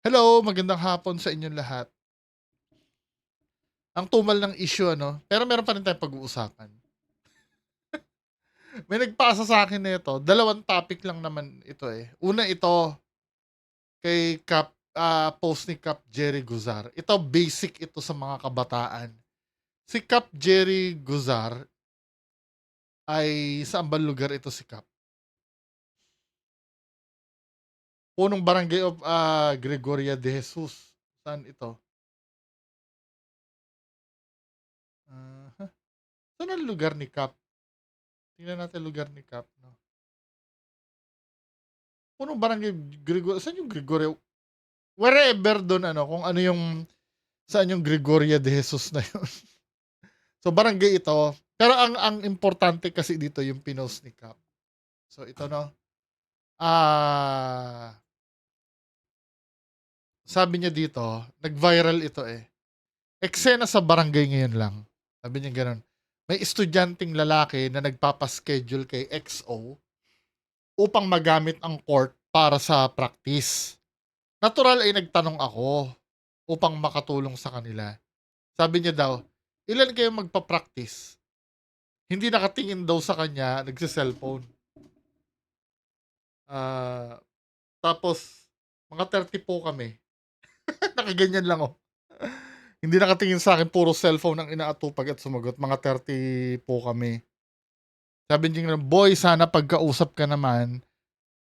Hello, magandang hapon sa inyong lahat. Ang tumal ng issue ano, pero meron pa rin tayong pag-uusapan. May nagpasa sa akin nito, dalawang topic lang naman ito eh. Una ito kay Cap ah, post ni Cap Jerry Guzar. Ito basic ito sa mga kabataan. Si Cap Jerry Guzar ay sa ambang lugar ito si Cap. Punong Barangay of ah, Gregoria de Jesus. Saan ito? Aha. Saan ang lugar ni Cap? Tingnan natin lugar ni Cap. No? Punong Barangay Gregoria. Saan yung Gregoria? Wherever doon ano, kung ano yung saan yung Gregoria de Jesus na yun. so barangay ito. Pero ang ang importante kasi dito yung pinost ni Cap. So ito no. Ah sabi niya dito, nag-viral ito eh. Eksena sa barangay ngayon lang. Sabi niya ganun. May estudyanteng lalaki na nagpapaschedule kay XO upang magamit ang court para sa practice. Natural ay nagtanong ako upang makatulong sa kanila. Sabi niya daw, ilan kayo magpa-practice? Hindi nakatingin daw sa kanya, nagsi-cellphone. Ah, tapos, mga 30 po kami. Nakaganyan lang oh. Hindi nakatingin sa akin, puro cellphone ang inaatupag at sumagot. Mga 30 po kami. Sabi niya, boy, sana pagkausap ka naman,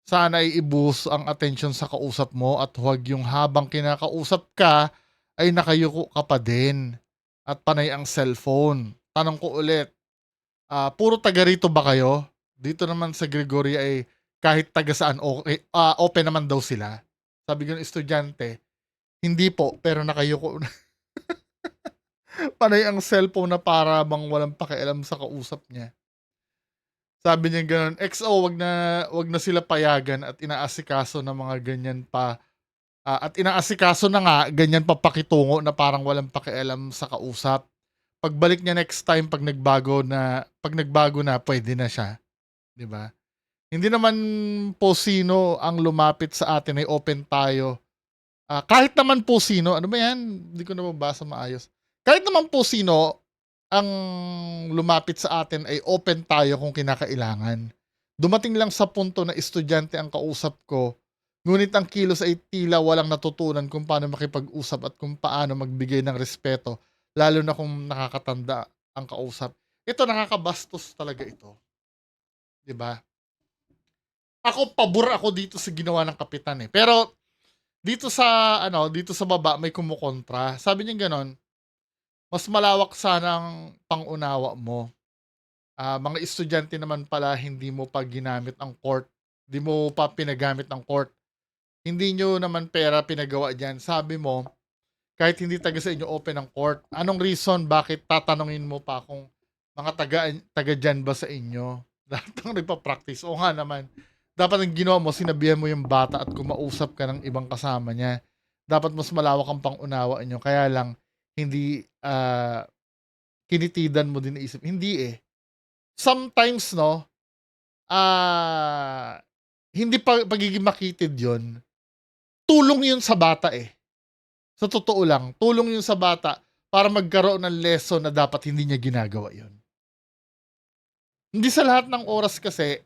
sana iibus ang attention sa kausap mo at huwag yung habang kinakausap ka ay nakayuko ka pa din at panay ang cellphone. Tanong ko ulit, ah, puro taga rito ba kayo? Dito naman sa Gregoria ay kahit taga saan okay, ah, open naman daw sila. Sabi ko ng estudyante, hindi po, pero nakayuko na. panay ang cellphone na para bang walang pakialam sa kausap niya. Sabi niya ganun, XO, wag na, wag na sila payagan at inaasikaso ng mga ganyan pa. ah, at inaasikaso na nga, ganyan pa pakitungo na parang walang pakialam sa kausap. Pagbalik niya next time, pag nagbago na, pag nagbago na, pwede na siya. 'Di ba? Hindi naman po sino ang lumapit sa atin ay open tayo. Ah, kahit naman po sino, ano ba yan? Hindi ko na mabasa maayos. Kahit naman po sino ang lumapit sa atin ay open tayo kung kinakailangan. Dumating lang sa punto na estudyante ang kausap ko, ngunit ang kilos ay tila walang natutunan kung paano makipag-usap at kung paano magbigay ng respeto, lalo na kung nakakatanda ang kausap. Ito nakakabastos talaga ito. 'Di ba? Ako pabor ako dito sa ginawa ng kapitan eh. Pero dito sa ano, dito sa baba may kumukontra. Sabi niya ganon, mas malawak sana ang pangunawa mo. Ah, mga estudyante naman pala hindi mo pa ginamit ang court. Hindi mo pa pinagamit ang court. Hindi nyo naman pera pinagawa dyan. Sabi mo, kahit hindi taga sa inyo open ang court, anong reason bakit tatanungin mo pa kung mga taga, taga dyan ba sa inyo? Lahat ng nagpa-practice. O nga naman, dapat ang ginawa mo, sinabihan mo yung bata at kumausap ka ng ibang kasama niya. Dapat mas malawak ang pangunawa nyo. Kaya lang, hindi ah, kinitidan mo din na isip. Hindi eh. Sometimes, no, ah, hindi pa pagiging makitid yon tulong yun sa bata eh. Sa totoo lang, tulong yun sa bata para magkaroon ng lesson na dapat hindi niya ginagawa yun. Hindi sa lahat ng oras kasi,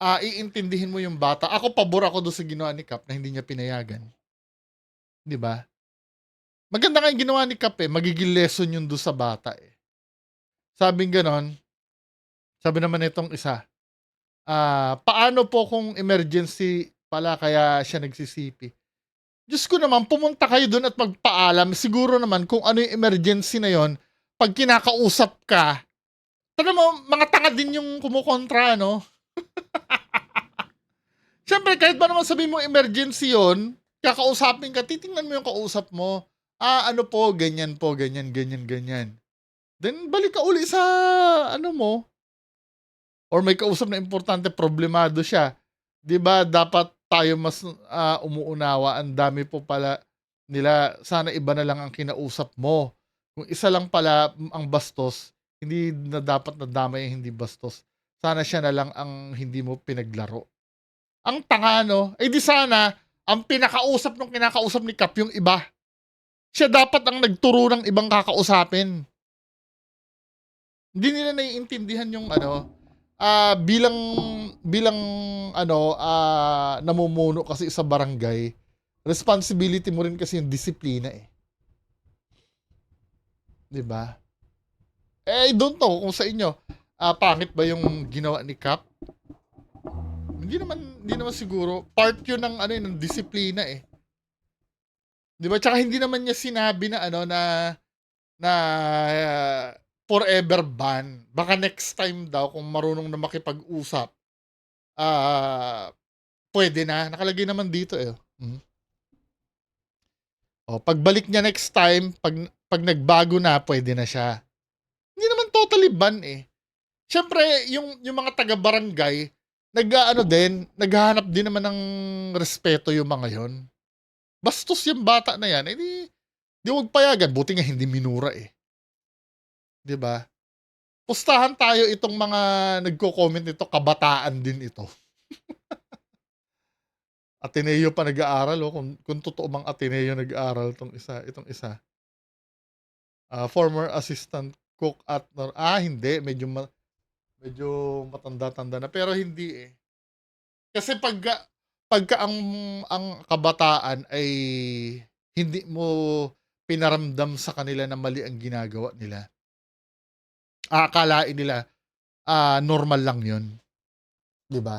ah, iintindihin mo yung bata. Ako, pabor ako doon sa ginawa ni Cap na hindi niya pinayagan. Di ba? Maganda nga yung ginawa ni Cap eh. Magiging lesson yun doon sa bata eh. Sabing ganon, sabi naman itong isa, ah, paano po kung emergency pala kaya siya nagsisipi? Diyos ko naman, pumunta kayo doon at magpaalam. Siguro naman kung ano yung emergency na yon pag kinakausap ka, Tignan mo, mga tanga din yung kumukontra, no? Siyempre, kahit ba naman sabihin mo emergency yon kakausapin ka, titingnan mo yung kausap mo. Ah, ano po, ganyan po, ganyan, ganyan, ganyan. Then, balik ka uli sa, ano mo. Or may kausap na importante, problemado siya. 'Di ba dapat tayo mas ah, umuunawa. Ang dami po pala nila. Sana iba na lang ang kinausap mo. Kung isa lang pala ang bastos, hindi na dapat nadamay ang hindi bastos. Sana siya na lang ang hindi mo pinaglaro. Ang tanga, no? Eh di sana, Ang pinakausap nung kinakausap ni Cap yung iba. Siya dapat ang nagturo ng ibang kakausapin. Hindi nila naiintindihan yung ano, ah bilang bilang ano, ah namumuno kasi sa barangay, responsibility mo rin kasi yung disiplina eh. 'Di ba? Eh, don't know kung sa inyo, ah pangit ba yung ginawa ni Cap? Hindi naman hindi naman siguro part 'yun ng ano eh, ng disiplina eh. 'Di ba? Tsaka hindi naman niya sinabi na ano na na ah, forever ban. Baka next time daw kung marunong na makipag-usap, ah pwede na. Nakalagay naman dito eh. Hmm. Oh, pagbalik niya next time, pag pag nagbago na, pwede na siya. Hindi naman totally ban eh. Siyempre, yung yung mga taga-barangay, nag-aano din, naghahanap din naman ng respeto yung mga yon. Bastos yung bata na yan, eh di, di wag payagan. Buti nga hindi minura eh. 'Di ba? Pustahan tayo itong mga nagko-comment nito, kabataan din ito. Ateneo pa nag-aaral oh, kung kung totoo mang Ateneo nag-aaral 'tong isa itong isa. Ah, former assistant cook at ah, hindi medyo ma medyo matanda-tanda na pero hindi eh. Kasi pagka pagka ang ang kabataan ay hindi mo pinaramdam sa kanila na mali ang ginagawa nila. Aakalain nila, ah, normal lang 'yun. 'Di ba?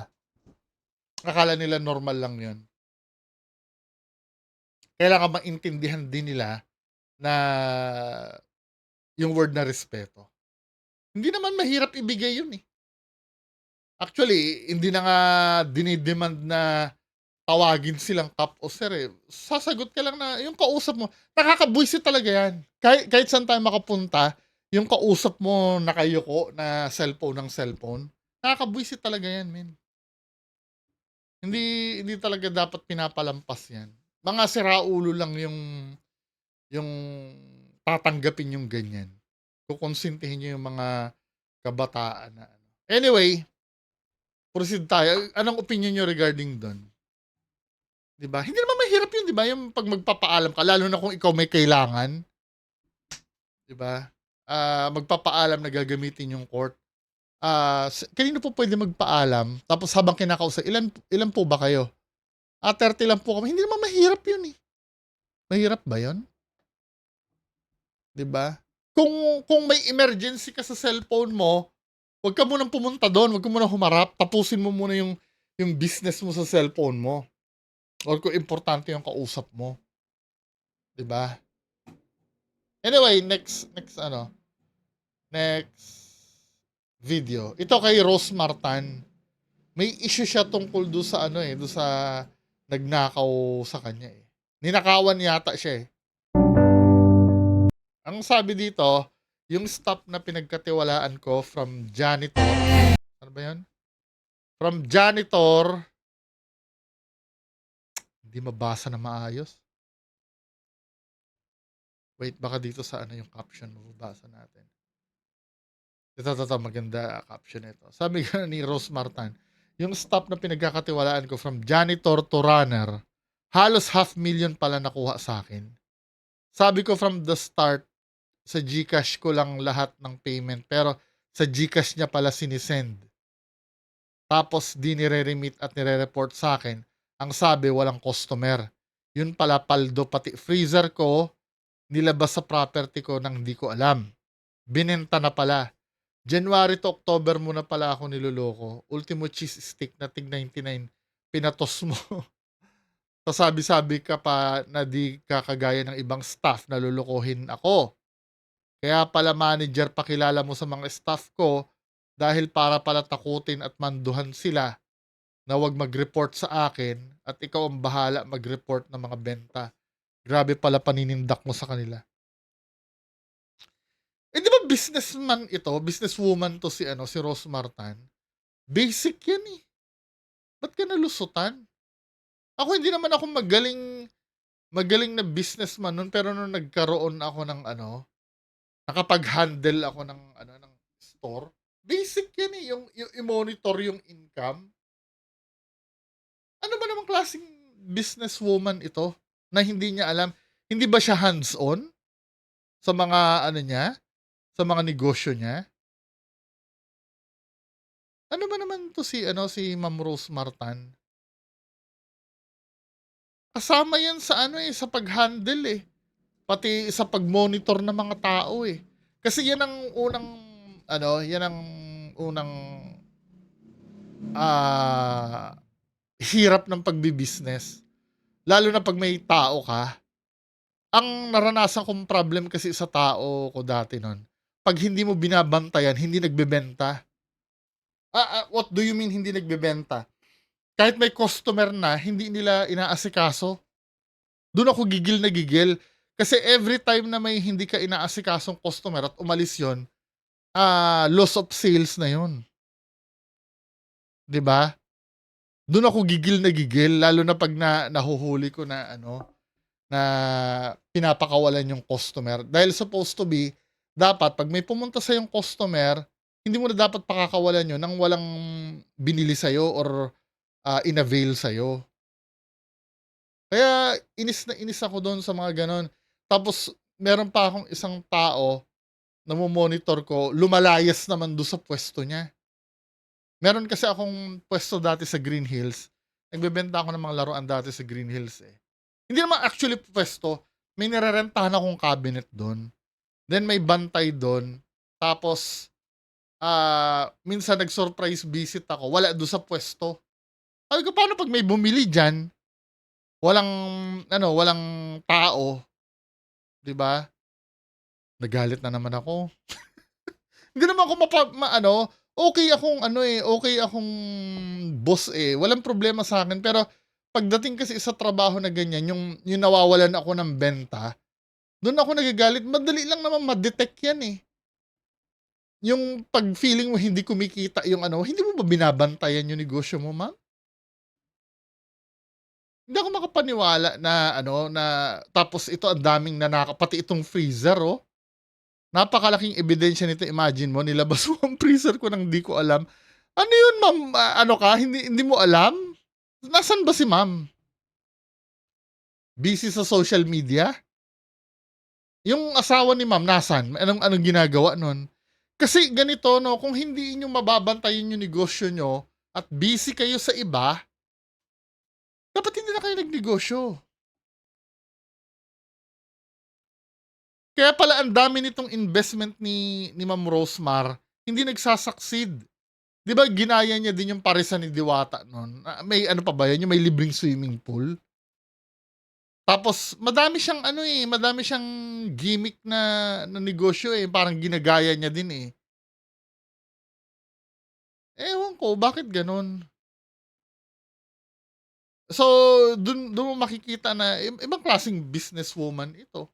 Akala nila normal lang 'yun. Kailangan maintindihan din nila na yung word na respeto. Hindi naman mahirap ibigay 'yun eh. Actually, hindi na nga dinidemand na tawagin silang Kap o Sir eh. Sasagot ka lang na yung kausap mo, nakakabwisit talaga 'yan. Kahit kahit saan tayo makapunta, yung kausap mo nakayuko na cellphone ng cellphone, nakakabwisit talaga 'yan, men. Hindi hindi talaga dapat pinapalampas 'yan. Mga siraulo lang yung yung tatanggapin yung ganyan. Kokonsintihin niyo yung mga kabataan na ano. Anyway, proceed tayo. Anong opinion niyo regarding do'n? 'Di ba? Hindi naman mahirap 'yun, 'di ba? Yung 'pag magpapaalam ka lalo na kung ikaw may kailangan. 'Di ba? Ah, magpapaalam na gagamitin yung court. Ah, s kanino po pwede magpaalam tapos habang kinakausap, "Ilan ilan po ba kayo?" "Ah, 30 lang po kami." Hindi naman mahirap 'yun eh. Mahirap ba 'yun? 'Di ba? Kung kung may emergency ka sa cellphone mo, wag ka munang pumunta do'n, wag ka munang humarap, tapusin mo muna yung yung business mo sa cellphone mo. Or kung importante yung kausap mo. 'Di ba? Anyway, next next ano, next video. Ito kay Rose Martan. May issue siya tungkol do'n sa ano eh, do'n sa nagnakaw sa kanya eh. Ninakawan yata siya eh. Ang sabi dito, yung staff na pinagkatiwalaan ko from janitor ano ba 'yun? From janitor Hindi mabasa ng maayos. Wait, baka dito sa ano yung caption mababasa natin. Ito, ito, ito maganda caption nito. Sabi ni Rose Martan, yung staff na pinagkakatiwalaan ko from janitor to runner, halos half million pala nakuha sa akin. Sabi ko from the start, sa GCash ko lang lahat ng payment pero sa GCash niya pala sinisend. Tapos di nire-remit at nire-report sa akin. Ang sabi walang customer. Yun pala paldo pati freezer ko nilabas sa property ko nang hindi ko alam. Binenta na pala. January to October mo na pala ako niloloko. Ultimo cheese stick na tig 99 pinatos mo. Pasabi-sabi ka pa na di ka kagaya ng ibang staff na lolokohin ako. Kaya pala manager pakilala mo sa mga staff ko dahil para pala takutin at manduhan sila na wag mag-report sa akin at ikaw ang bahala mag-report ng mga benta. Grabe pala paninindak mo sa kanila. Eh ba businessman ito, businesswoman to si ano, si Rose Martan? Basic yan eh. Ba't ka nalusutan? Ako hindi naman ako magaling magaling na businessman nun pero nung nagkaroon ako ng ano, nakapag-handle ako ng ano ng store, basic yan eh, yung, yung i-monitor yung income. Ano ba namang klaseng businesswoman ito na hindi niya alam? Hindi ba siya hands-on sa mga ano niya, sa mga negosyo niya? Ano ba naman 'to si ano, si Ma'am Rose Martan? Kasama 'yan sa ano, eh, sa pag-handle, eh. Pati sa pag-monitor ng mga tao, eh. Kasi 'yan ang unang ano, 'yan ang unang ah, hirap ng pagbi-business. Lalo na 'pag may tao ka. Ang naranasan kong problem kasi sa tao ko dati nun, 'pag hindi mo binabantayan, hindi nagbebenta. Ah, ah, what do you mean hindi nagbebenta? Kahit may customer na, hindi nila inaasikaso. Dun ako gigil na gigil. Kasi every time na may hindi ka inaasikasong customer at umalis yon, ah, loss of sales na yun. 'Di ba? Dun ako gigil na gigil lalo na 'pag na nahuhuli ko na ano, na pinapakawalan yung customer. Dahil supposed to be, dapat 'pag may pumunta sa'yong customer, hindi mo na dapat pakakawalan yun ng walang binili sa'yo or, ah, inavail sa'yo. Kaya inis na inis ako dun sa mga gano'n. Tapos meron pa akong isang tao, namo-monitor ko, lumalayas naman dun sa puwesto niya. Meron kasi akong puwesto dati sa Green Hills. Nagbebenta ako ng mga laruan dati sa Green Hills, eh. Hindi naman actually puwesto, may nirerentahan akong cabinet dun. Then may bantay dun. Tapos, ah, minsan nag-surprise visit ako, wala dun sa puwesto. Sabi ko, "Paano 'pag may bumili diyan, walang ano, walang tao?" 'Di ba? Nagalit na naman ako. Hindi naman ako mapa maano, okey akong ano, eh, okey akong boss, eh, walang problema sa'kin. Pero pagdating kasi sa trabaho na ganyan, yung yung nawawalan ako ng benta, dun ako nagagalit. Madali lang naman ma-detect yan, eh. Yung 'pag feeling mo hindi kumikita yung ano, hindi mo ba binabantayan yung negosyo mo, ma'am? Hindi ako makapaniwala na ano, na tapos ito ang daming nanakaw, pati itong freezer, oh. Napakalaking ebidensya nito, imagine mo nilabas mo ang freezer ko ng di ko alam. Ano yun, ma'am, ah, ano ka, hindi hindi mo alam? Nasaan ba si ma'am? Busy sa social media? Yung asawa ni ma'am nasaan? Anong anong ginagawa nun? Kasi ganito 'no, kung hindi niyo mababantayan yung negosyo niyo at busy kayo sa iba dapat hindi na kayo nagnegosyo. Kaya pala ang dami nitong investment ni ni Ma'am Rosmar, hindi nagsa-succeed. 'Di ba ginaya niya din yung parisan ni Diwata nun, ah, may ano pa ba yun, yung may libreng swimming pool? Tapos madami siyang ano, eh, madami siyang gimmick na na negosyo, eh, parang ginagaya niya din, eh. Ewan ko bakit gano'n? So, dun dun mo makikita na i ibang klaseng businesswoman ito.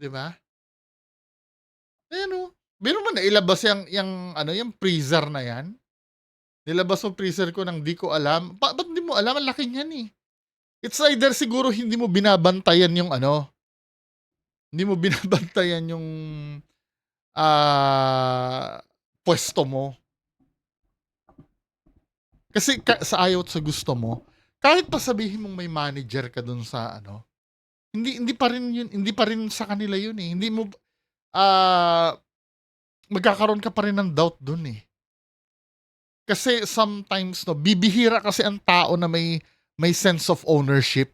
'Di ba? Ayan, oh. Biro mo nailabas yang yang ano, yang freezer na yan. Nilabas yung freezer ko ng di ko alam. Ba ba't di mo alam, ang laki niyan, eh. It's either siguro hindi mo binabantayan yung ano, hindi mo binabantayan yung, ah, puwesto mo. Kasi ka sa ayaw at sa gusto mo, kahit pa sabihin mong may manager ka dun sa ano, hindi hindi pa rin yun hindi pa rin sa kanila yun, eh. Hindi mo ah, magkakaroon ka pa rin ng doubt dun, eh. Kasi sometimes 'no, bibihira kasi ang tao na may may sense of ownership.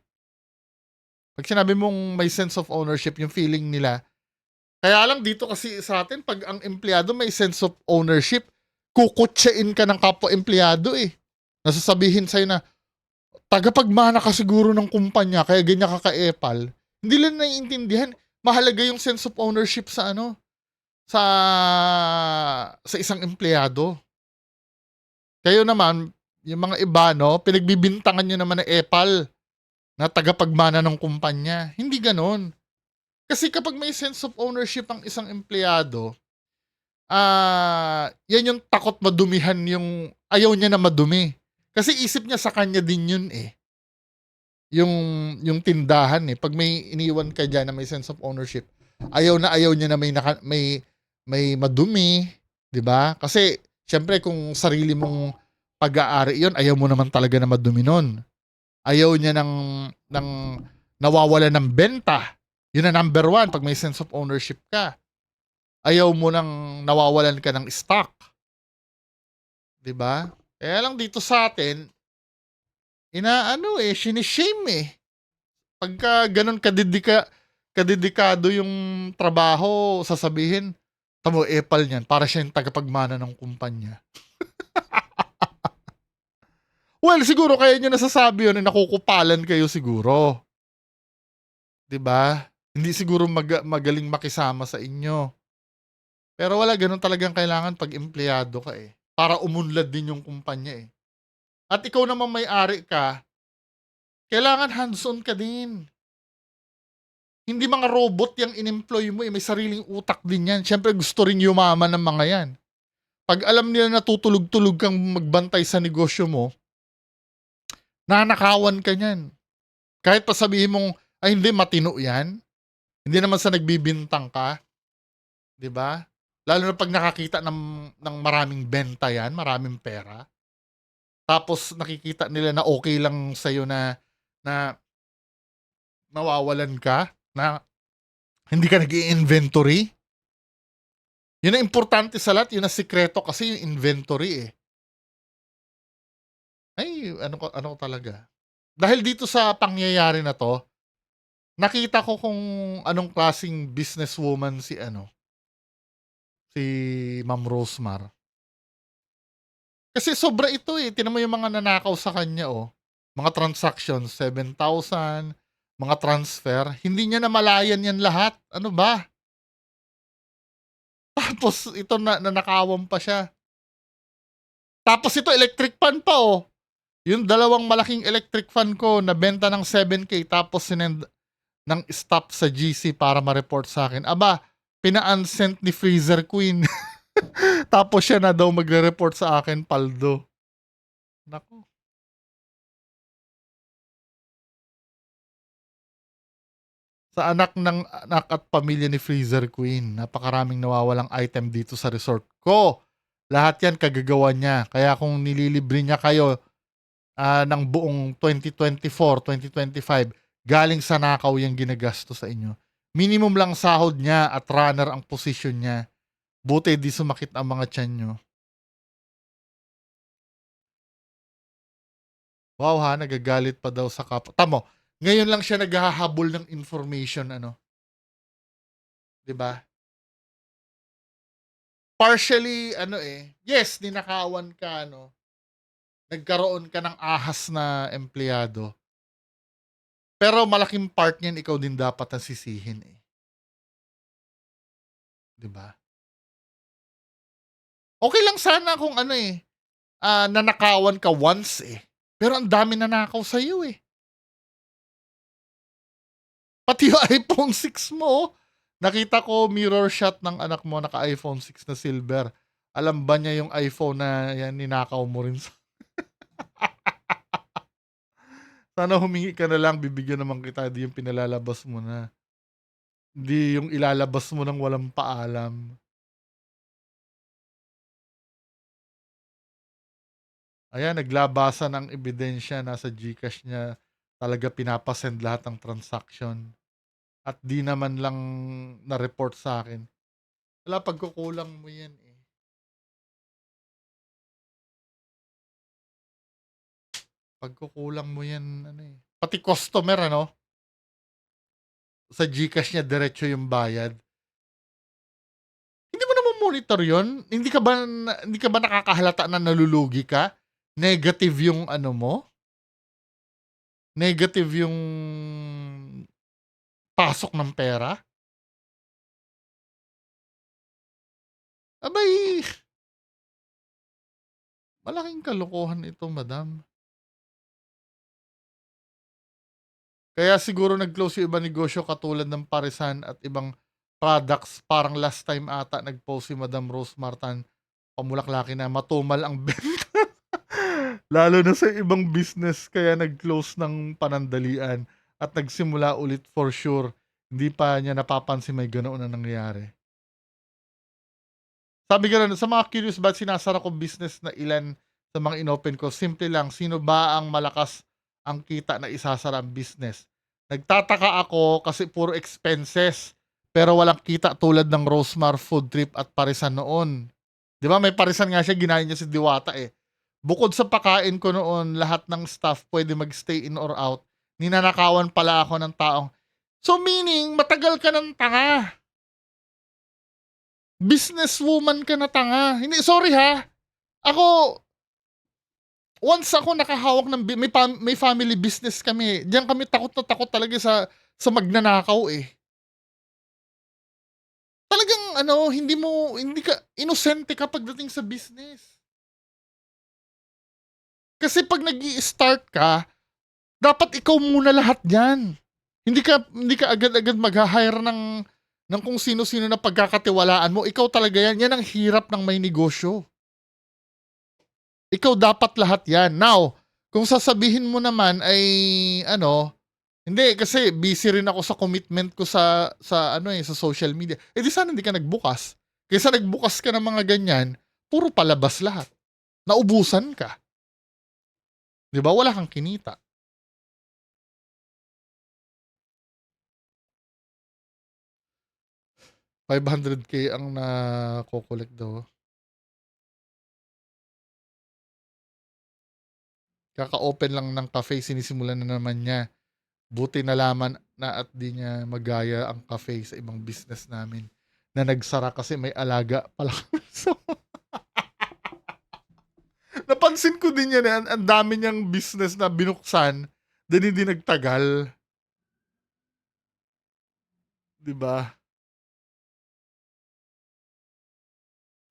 'Pag sinabi mong may sense of ownership, yung feeling nila kaya lang dito kasi sa atin 'pag ang empleyado may sense of ownership, kukutyain ka ng kapwa empleyado, eh. Na sasabihin sa'yo na, tagapagmana ka siguro ng kumpanya kaya ganyan ka ka-epal. Hindi nila naiintindihan, mahalaga yung sense of ownership sa ano, sa sa isang empleyado. Kayo naman, yung mga iba 'no, pinagbibintangan niyo naman na epal, na tagapagmana ng kumpanya. Hindi gano'n. Kasi kapag may sense of ownership ang isang empleyado, ah, yan yung takot madumihan yung ayaw niya na madumi. Kasi isip niya sa kanya din yun, eh. Yung yung tindahan, eh, 'pag may iniwan ka diyan na may sense of ownership, ayaw na ayaw niya na may naka may may madumi, 'di ba? Kasi Siyempre kung sarili mong pag-aari 'yun, ayaw mo naman talaga na madumi nun. Ayaw niya ng ng nawawalan ng benta. 'Yun ang number 1 'pag may sense of ownership ka. Ayaw mo ng nawawalan ka ng stock. 'Di ba? Kaya lang dito sa'tin inaano, eh, shine-shame, eh. Pagka gano'n kadedika kadedikado yung trabaho, sasabihin, "Tamo epal niyan, para siya yung tagapagmana ng kumpanya." Well, siguro kaya niyo nasasabi 'yun, eh, nakukupalan kayo siguro. 'Di ba? Hindi siguro maga magaling makisama sa inyo. Pero wala, gano'n talagang kailangan 'pag empleyado ka, eh, para umunlad din yung kumpanya, eh. At ikaw namang may-ari ka kailangan hands-on ka din. Hindi mga robot yang in-employ mo, eh, may sariling utak din 'yan. Siyempre gusto ring yumaman ng mga 'yan. 'Pag alam nila na tutulog-tulog kang magbantay sa negosyo mo nanakawan ka niyan. Kahit pa sabihin mong, "Ay hindi, matino 'yan." Hindi naman sa nagbibintang ka. 'Di ba? Lalo na 'pag nakakita ng ng maraming benta 'yan, maraming pera. Tapos nakikita nila na okey lang sa'yo na na nawawalan ka, na hindi ka nag-i-inventory. 'Yun ang importante sa lahat, 'yun ang sikreto kasi yung inventory, eh. Ay, ano ano talaga. Dahil dito sa pangyayari na 'to, nakita ko kung anong klaseng businesswoman si ano si Ma'am Rosemar. Kasi sobra ito, eh, tignan mo yung mga nanakaw sa kanya, oh. Mga transactions, 7,000, mga transfer, hindi niya namalayan 'yan lahat, ano ba? Tapos ito na nanakawan pa siya. Tapos ito electric fan pa, oh. Yung dalawang malaking electric fan ko nabenta ng 7K tapos sinend ng staff sa GC para ma-report sa'kin. Aba, pina-unsent ni Freezer Queen. Tapos siya na daw magre-report sa akin, paldo. Naku. Sa anak ng anak at pamilya ni Freezer Queen, napakaraming nawawalang item dito sa resort ko. Lahat 'yan kagagawan niya. Kaya kung nililibre niya kayo, ah, ng buong 2024, 2025, galing sa nakaw yang ginagastos sa inyo. Minimum lang sahod niya at runner ang posisyon niya. Buti di sumakit ang mga tiyan niyo. Wow, ha, nagagalit pa daw sa kapwa tamo, ngayon lang siya naghahabol ng information ano. 'Di ba? Partially ano, eh, yes, ninakawan ka ano. Nagkaroon ka ng ahas na empleyado. Pero malaking part niyan ikaw din dapat ang sisihin, eh. 'Di ba? Okey lang sana kung ano, eh, ah, nanakawan ka once, eh. Pero ang daming nanakaw sa'yo, eh. Pati yung iPhone 6 mo, oh. Nakita ko mirror shot ng anak mo naka-iPhone 6 na silver. Alam ba niya yung iPhone na 'yan ninakaw mo rin sa Sana humingi ka na lang, bibigyan naman kita, 'di yung pinalalabas mo na. Hindi yung ilalabas mo ng walang paalam. Ayan, naglabasan ng ebidensya, nasa GCash niya talaga pinapa-send lahat ng transaction. At 'di naman lang na-report sa'kin. Wala, pagkukulang mo 'yan, Pagkukulang mo 'yan ano, eh, pati customer ano? Sa GCash niya diretso yung bayad. Hindi mo namo-monitor 'yun? Hindi ka ba hindi ka ba nakakahalata na nalulugi ka? Negative yung ano mo? Negative yung pasok ng pera? Aba'y malaking kalokohan ito, madam. Kaya siguro nag-close yung ibang negosyo katulad ng Parisan at ibang products. Parang last time ata nag-post si Madam Rose Martan, pamulaklaki na matumal ang benta. Lalo na sa ibang business kaya nag-close ng panandalian at nagsimula ulit for sure. Hindi pa niya napapansin may ganoon na nangyayari. Sabi gano'n, sa mga curious ba't sinasara ko business na ilan sa mga inopen ko, simple lang, sino ba ang malakas ang kita na isasara ang business? Nagtataka ako kasi puro expenses, pero walang kita tulad ng Rosemar Food Trip at Parisan noon. 'Di ba may Parisan nga siya, ginaya niya si Diwata eh. Bukod sa pakain ko noon, lahat ng staff pwede mag-stay in or out. Ninanakawan pala ako ng taong So meaning, matagal ka ng tanga. Businesswoman ka na tanga. Hindi, sorry ha. Ako, once ako nakahawak ng, may, pam- may family business kami, diyan kami takot na takot talaga sa, sa magnanakaw eh. Talagang ano, hindi mo, hindi ka, inosente ka pagdating sa business. Kasi pag nag start ka, dapat ikaw muna lahat yan. Hindi ka hindi ka agad-agad mag-hire ng ng kung sino-sino na pagkakatiwalaan mo. Ikaw talaga yan. Yan ang hirap ng may negosyo. Ikaw dapat lahat yan. Now, kung sasabihin mo naman ay ano, hindi kasi busy rin ako sa commitment ko sa sa ano eh sa social media. Eh di sana hindi ka nagbukas. Kaysa nagbukas ka ng mga ganyan, puro palabas lahat. Naubusan ka. 'Di ba? Wala kang kinita. $500K ang nako-collect daw. Kaka-open lang ng cafe, sinisimulan na naman niya. Buti nalaman na at di niya magaya ang cafe sa ibang business namin na nagsara kasi may alaga pala. so, napansin ko din yan, ang, ang dami niyang business na binuksan, din hindi nagtagal. 'Di ba?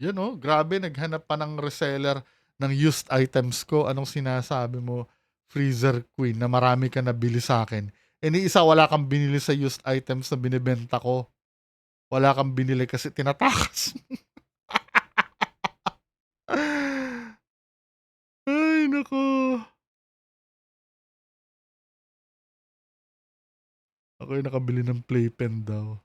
Yun oh, grabe naghanap pa ng reseller ng used items ko. Anong sinasabi mo, Freezer Queen, na marami ka nabili sa akin. E isa wala kang binili sa used items na binibenta ko. Wala kang binili kasi tinatakas. Ay, nako. Ako yung nakabili ng playpen daw.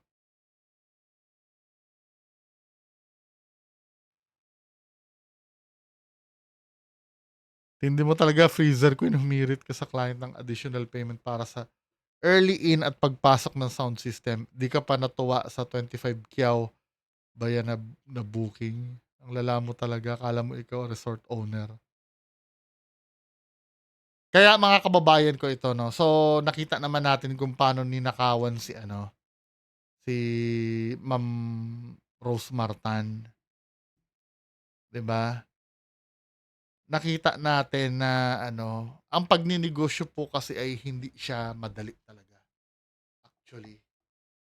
Hindi mo talaga freezer queen humirit ka sa client ng additional payment para sa early in at pagpasok ng sound system. Di ka pa natuwa sa 25 kyaw baya na, na booking. Ang lala mo talaga, kala mo ikaw resort owner. Kaya mga kababayan ko ito, no. So nakita naman natin kung paano ninakawan si ano si Ma'am Rose Martan. 'Di ba? Nakita natin na ano, ang pagninegosyo po kasi ay hindi siya madali talaga. Actually.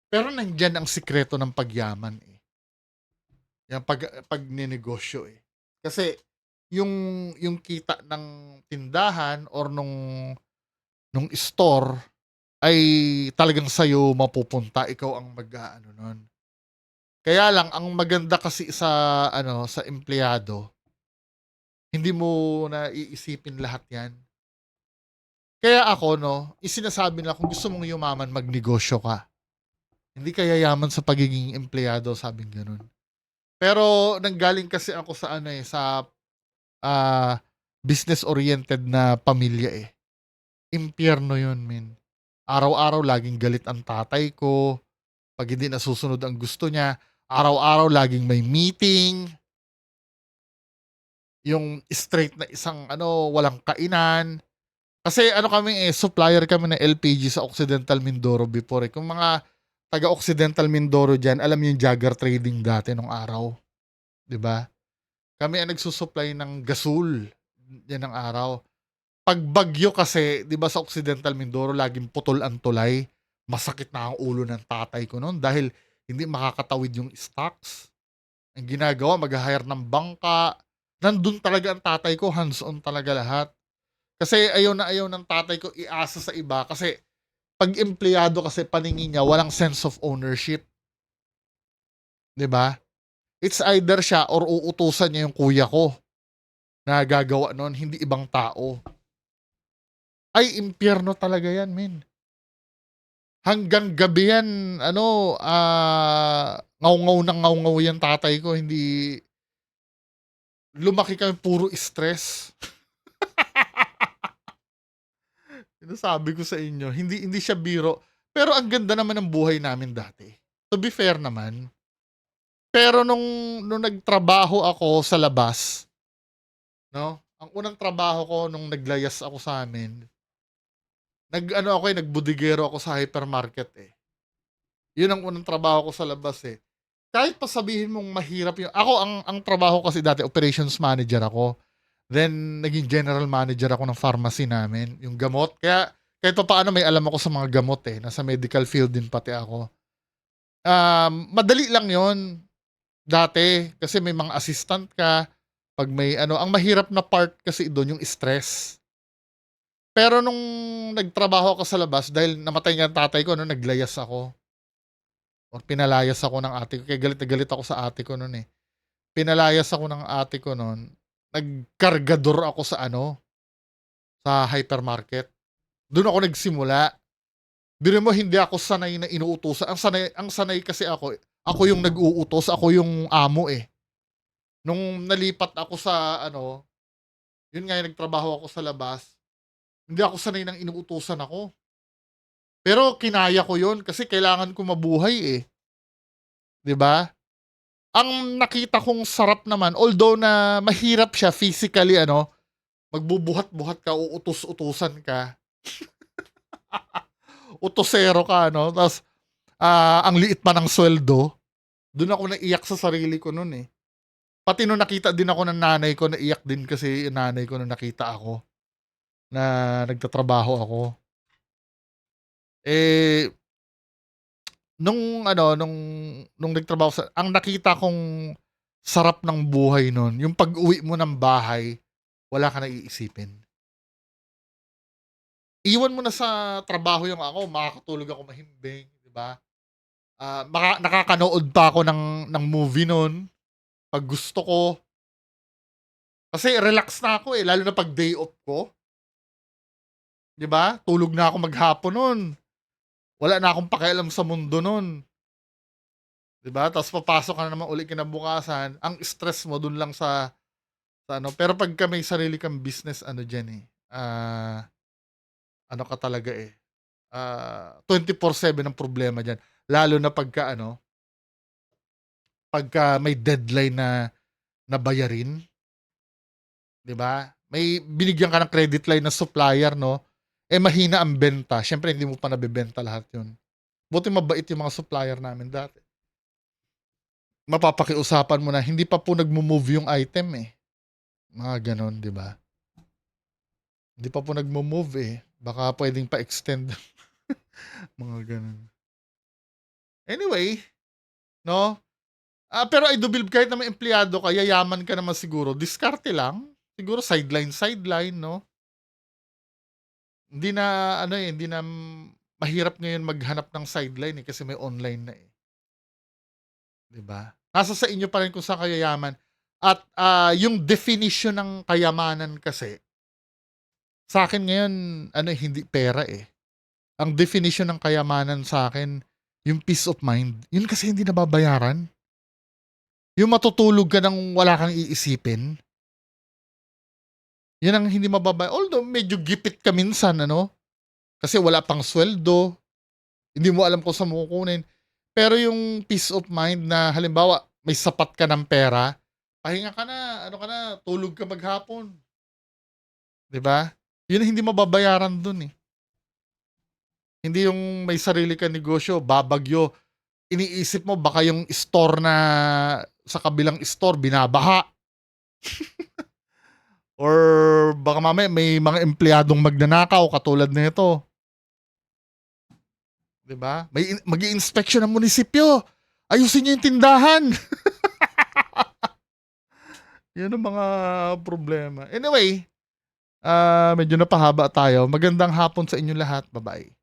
Pero nandyan ang sikreto ng pagyaman eh. Yung pag, pagninegosyo eh. Kasi yung yung kita ng tindahan or nung nung store ay talagang sa'yo mapupunta ikaw ang mag-ano nun. Kaya lang ang maganda kasi sa ano sa empleyado hindi mo na iisipin lahat yan. Kaya ako, no, isinasabi na kung gusto mong yumaman, magnegosyo ka. Hindi ka yayaman sa pagiging empleyado, sabing ganun. Pero nanggaling kasi ako sa ano eh, sa uh, business-oriented na pamilya eh. Impyerno yun, min. Araw-araw laging galit ang tatay ko. Pag hindi nasusunod ang gusto niya, araw-araw laging may meeting, yung straight na isang ano, walang kainan. Kasi ano kami eh, supplier kami ng LPG sa Occidental Mindoro before eh. Kung mga taga Occidental Mindoro dyan, alam yung Jagger Trading dati nung araw. 'Di ba? Kami ang nagsusupply ng gasol yan ng araw. Pag bagyo kasi, 'di ba sa Occidental Mindoro laging putol ang tulay. Masakit na ang ulo ng tatay ko noon dahil hindi makakatawid yung stocks. Ang ginagawa, mag-hire ng bangka, nandun talaga ang tatay ko, hands-on talaga lahat. Kasi ayaw na ayaw ng tatay ko iasa sa iba kasi pag empleyado kasi paningin niya, walang sense of ownership. 'Di ba? It's either siya or uutusan niya yung kuya ko na gagawa noon, hindi ibang tao. Ay, impyerno talaga yan, men. Hanggang gabi yan, ano, uh, ngaw-ngaw ng ngaw-ngaw yan tatay ko, hindi, lumaki kami puro stress. Sinasabi ko sa inyo, hindi hindi siya biro. Pero ang ganda naman ng buhay namin dati. To be fair naman. Pero nung nung nagtrabaho ako sa labas, no? Ang unang trabaho ko nung naglayas ako sa amin, nag-ano ako eh, nagbudigero ako sa hypermarket eh. Yun ang unang trabaho ko sa labas eh. Kahit pa sabihin mong mahirap yung... Ako, ang, ang trabaho kasi dati, operations manager ako. Then, naging general manager ako ng pharmacy namin, yung gamot. Kaya, kahit pa paano may alam ako sa mga gamot eh. Nasa medical field din pati ako. Um, madali lang yon dati. Kasi may mga assistant ka. Pag may ano, ang mahirap na part kasi doon yung stress. Pero nung nagtrabaho ako sa labas, dahil namatay nga tatay ko, no, naglayas ako. Or pinalayas ako ng ate ko. Kaya galit na galit ako sa ate ko noon eh. Pinalayas ako ng ate ko noon. Nagkargador ako sa ano, sa hypermarket. Doon ako nagsimula. Biro mo hindi ako sanay na inuutosan. Ang sanay, ang sanay kasi ako, ako yung nag-uutos, ako yung amo eh. Nung nalipat ako sa ano, yun nga yung nagtrabaho ako sa labas, hindi ako sanay nang inuutosan ako. Pero kinaya ko yun kasi kailangan ko mabuhay eh. 'Di ba? Ang nakita kong sarap naman, although na mahirap siya physically ano, magbubuhat-buhat ka, uutos-utusan ka. Utosero ka, no? Tapos, ah, ang liit pa ng sweldo. Doon ako naiyak sa sarili ko noon eh. Pati nung nakita din ako ng nanay ko, naiyak din kasi nanay ko nung nakita ako na nagtatrabaho ako. Eh, nung ano, nung, nung nagtrabaho sa, ang nakita kong sarap ng buhay nun, yung pag-uwi mo ng bahay, wala ka na iisipin. Iwan mo na sa trabaho yung ako, makakatulog ako mahimbing, di ba? Ah, maka, nakakanood pa ako ng, ng movie nun, pag gusto ko. Kasi relax na ako eh, lalo na pag day off ko. 'Di ba? Tulog na ako maghapon nun. Wala na akong pakialam sa mundo nun. 'Di ba? Tapos papasok ka na naman uli kinabukasan. Ang stress mo dun lang sa, sa ano. Pero pag may sarili kang business, ano dyan eh. Ah, ano ka talaga eh. Ah, 24-7 ang problema dyan. Lalo na pagka ano, pagka may deadline na na bayarin. 'Di ba? May binigyan ka ng credit line na supplier, no? Eh mahina ang benta. Syempre hindi mo pa nabebenta lahat 'yun. Buti mabait yung mga supplier namin dati. Mapapakiusapan mo na hindi pa po nagmo-move yung item eh. Mga ganon, 'di ba? Hindi pa po nagmo-move eh. Baka pwedeng pa-extend. mga ganon. Anyway, no? Ah, pero I do believe kahit na may empleyado ka, yayaman ka naman siguro. Diskarte lang. Siguro sideline, sideline, no? Hindi na, ano eh, hindi na mahirap ngayon maghanap ng sideline eh, kasi may online na eh. 'Di ba? Nasa sa inyo pa rin kung saan kayo yaman. At ah, yung definition ng kayamanan kasi, sa akin ngayon, ano eh, hindi pera eh. Ang definition ng kayamanan sa akin, yung peace of mind. Yun kasi hindi nababayaran. Yung matutulog ka nang wala kang iisipin. Yan ang hindi mababay. Although medyo gipit ka minsan, ano? Kasi wala pang sweldo. Hindi mo alam kung saan mo kukunin. Pero yung peace of mind na halimbawa may sapat ka ng pera, pahinga ka na, ano ka na, tulog ka maghapon. 'Di ba? Yun ang hindi mababayaran dun eh. Hindi yung may sarili ka negosyo, babagyo, iniisip mo baka yung store na sa kabilang store binabaha. Or baka mamaya may mga empleyadong magnanakaw katulad nito. 'Di ba? May magi-inspection ng munisipyo. Ayusin niyo yung tindahan. Yan ang mga problema. Anyway, ah medyo napahaba tayo. Magandang hapon sa inyo lahat. Bye-bye.